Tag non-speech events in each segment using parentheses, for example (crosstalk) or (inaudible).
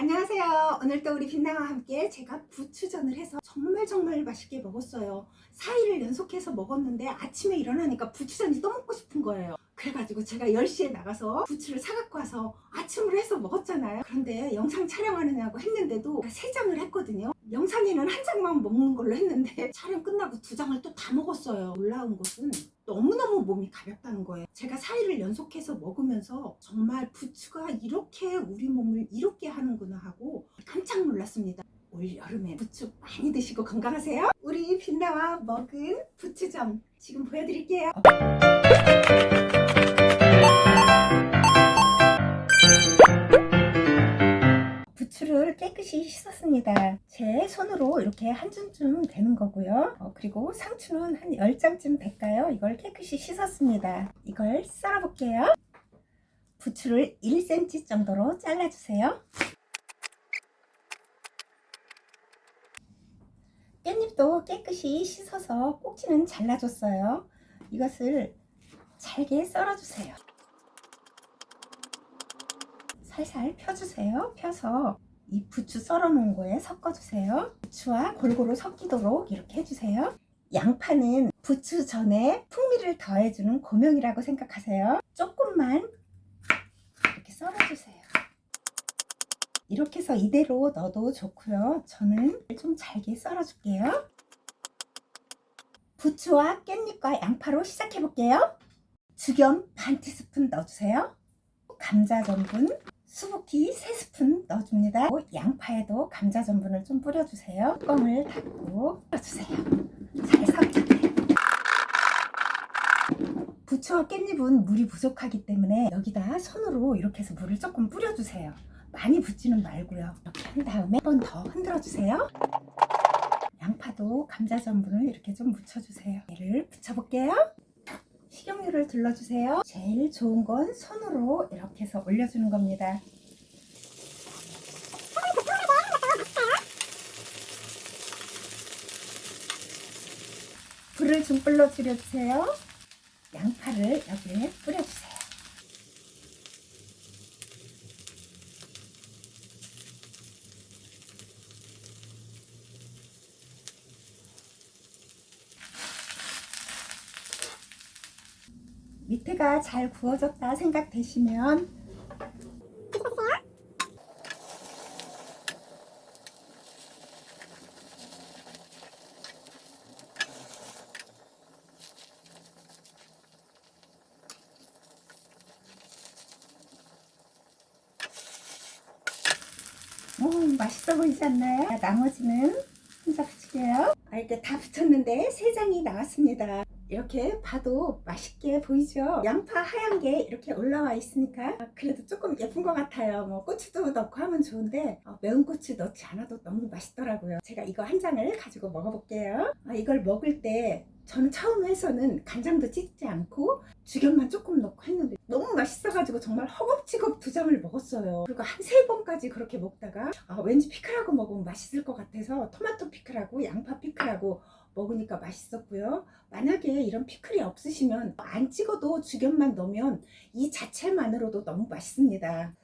안녕하세요. 오늘도 우리 빛나와 함께 제가 부추전을 해서 정말 정말 맛있게 먹었어요. 4일을 연속해서 먹었는데 아침에 일어나니까 부추전이 또 먹고 싶은 거예요. 그래가지고 제가 10시에 나가서 부추를 사갖고 와서 아침으로 해서 먹었잖아요. 그런데 영상 촬영하느냐고 했는데도 3장을 했거든요. 영상에는 한 장만 먹는 걸로 했는데 (laughs) 촬영 끝나고 두 장을 또 다 먹었어요. 놀라운 것은 너무너무 몸이 가볍다는 거예요. 제가 4일을 연속해서 먹으면서 정말 부추가 이렇게 우리 몸을 이롭게 하는구나 하고 깜짝 놀랐습니다. 올 여름에 부추 많이 드시고 건강하세요. 우리 빛나와 먹은 부추전 지금 보여드릴게요. 깨끗이 씻었습니다. 제 손으로 이렇게 한 줌쯤 되는 거고요. 어, 그리고 상추는 한 10장쯤 될까요? 이걸 깨끗이 씻었습니다. 이걸 썰어볼게요. 부추를 1cm 정도로 잘라주세요. 깻잎도 깨끗이 씻어서 꼭지는 잘라줬어요. 이것을 잘게 썰어주세요. 살살 펴주세요. 펴서 이 부추 썰어 놓은 거에 섞어주세요. 부추와 골고루 섞이도록 이렇게 해주세요. 양파는 부추 전에 풍미를 더해주는 고명이라고 생각하세요. 조금만 이렇게 썰어주세요. 이렇게 해서 이대로 넣어도 좋고요. 저는 좀 잘게 썰어줄게요. 부추와 깻잎과 양파로 시작해 볼게요. 죽염 반 티스푼 넣어주세요. 감자 전분 수북히 3스푼 넣어줍니다. 양파에도 감자 전분을 좀 뿌려주세요. 뚜껑을 닫고 뿌려주세요. 잘 섞이게. 부추와 깻잎은 물이 부족하기 때문에 여기다 손으로 이렇게 해서 물을 조금 뿌려주세요. 많이 붓지는 말고요. 이렇게 한 다음에 한 번 더 흔들어주세요. 양파도 감자 전분을 이렇게 좀 묻혀주세요. 얘를 붙여볼게요. 식용유를 둘러주세요. 제일 좋은 건 손으로 이렇게 해서 올려주는 겁니다. 불을 중불로 줄여주세요. 양파를 여기에 뿌려주세요. 밑에가 잘 구워졌다 생각되시면 오 맛있어 보이지 않나요? 나머지는 혼자 붙일게요. 아, 이렇게 다 붙였는데 세 장이 나왔습니다. 이렇게 봐도 맛있게 보이죠? 양파 하얀 게 이렇게 올라와 있으니까 그래도 조금 예쁜 것 같아요. 뭐 고추도 넣고 하면 좋은데 어, 매운 고추 넣지 않아도 너무 맛있더라고요. 제가 이거 한 장을 가지고 먹어볼게요. 아, 이걸 먹을 때 저는 처음 해서는 간장도 찍지 않고 죽염만 조금 넣고 했는데 너무 맛있어가지고 정말 허겁지겁 두 장을 먹었어요. 그리고 한 세 번까지 그렇게 먹다가 아, 왠지 피클하고 먹으면 맛있을 것 같아서 토마토 피클하고 양파 피클하고 먹으니까 맛있었고요. 만약에 이런 피클이 없으시면 안 찍어도 죽염만 넣으면 이 자체만으로도 너무 맛있습니다.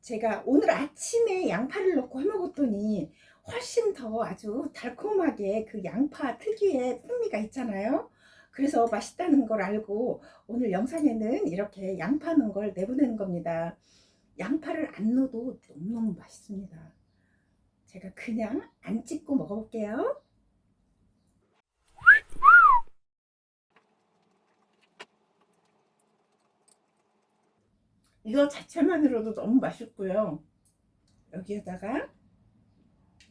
제가 오늘 아침에 양파를 넣고 해 먹었더니 훨씬 더 아주 달콤하게 그 양파 특유의 풍미가 있잖아요. 그래서 맛있다는 걸 알고 오늘 영상에는 이렇게 양파 넣은 걸 내보내는 겁니다. 양파를 안 넣어도 너무너무 맛있습니다. 제가 그냥 안 찍고 먹어볼게요. 이거 자체만으로도 너무 맛있고요. 여기에다가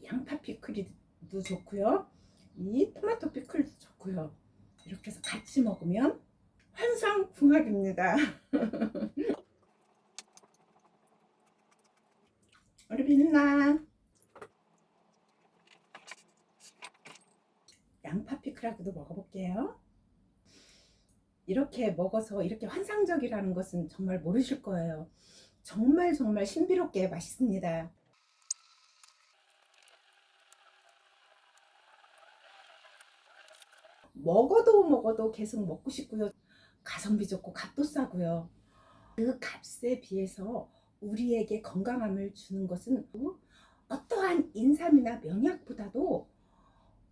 양파 피클도 좋고요. 이 토마토 피클도 좋고요. 이렇게 해서 같이 먹으면 환상궁합입니다. (laughs) 우리 빛나 양파 피클하고도 먹어볼게요. 이렇게 먹어서 이렇게 환상적이라는 것은 정말 모르실 거예요. 정말 정말 신비롭게 맛있습니다. 먹어도 먹어도 계속 먹고 싶고요. 가성비 좋고 값도 싸고요. 그 값에 비해서 우리에게 건강함을 주는 것은 어떠한 인삼이나 명약보다도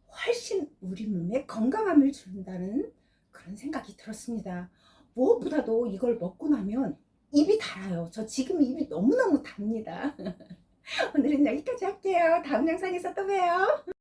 훨씬 우리 몸에 건강함을 준다는 그런 생각이 들었습니다. 무엇보다도 이걸 먹고 나면 입이 달아요. 저 지금 입이 너무너무 답니다. (laughs) 오늘은 여기까지 할게요. 다음 영상에서 또 봬요.